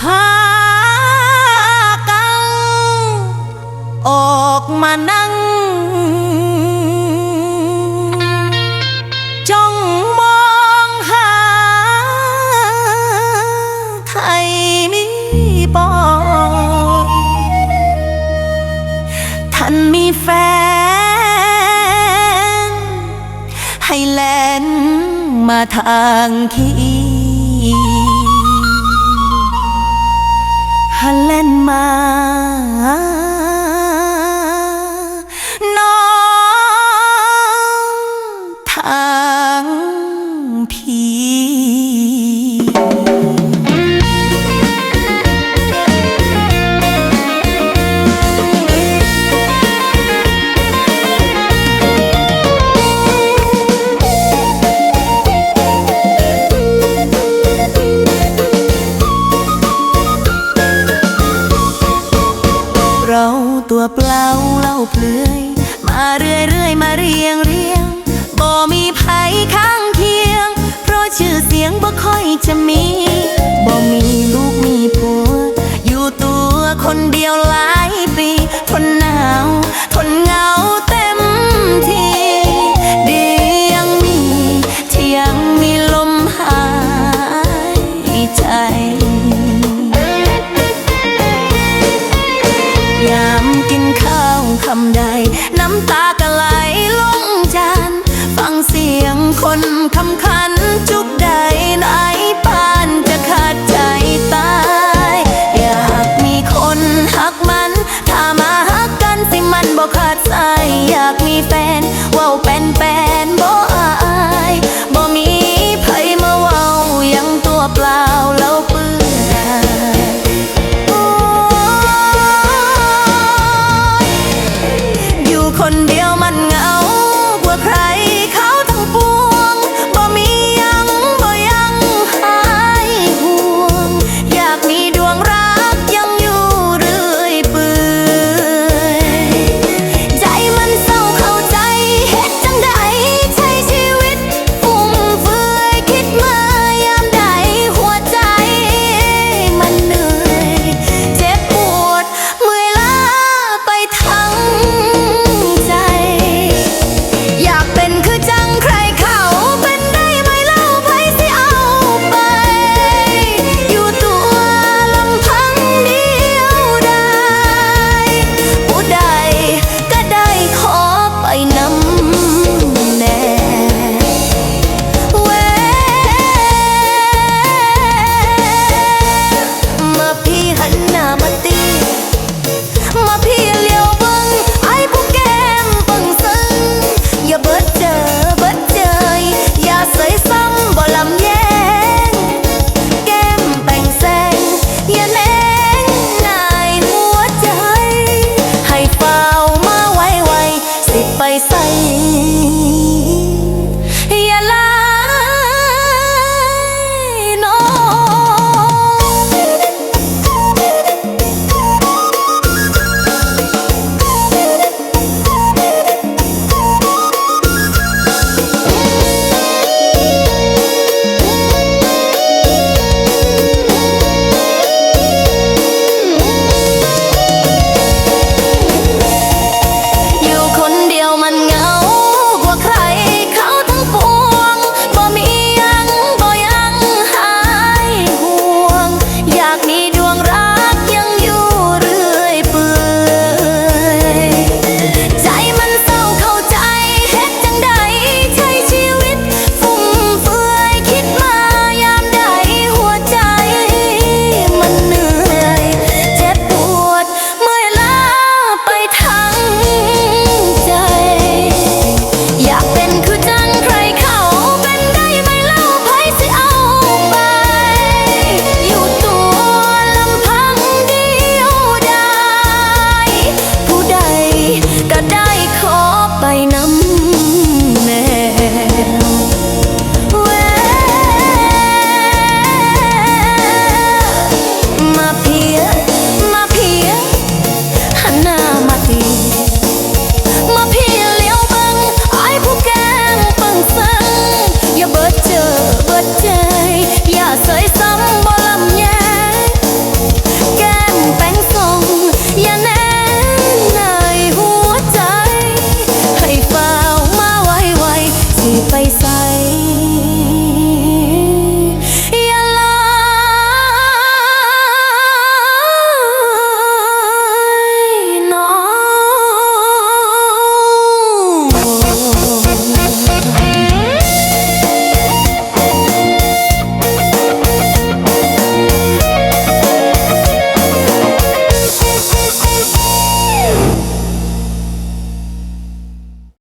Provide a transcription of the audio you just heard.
ผ้ากัาออกมานั่ง จ้องมองหาใครมีปองท่านมีแฟน ให้แลนมาทางขี้ ฮันเล่นมาาเปลือย มาเรื่อยเรื่อยๆมาเรียงเรียงบ่มีภัยข้างเคียง เพราะชื่อเสียงบ่ค่อยจะมี บ่มีลูกมีผัว บอกขาดใจอยากมีแฟน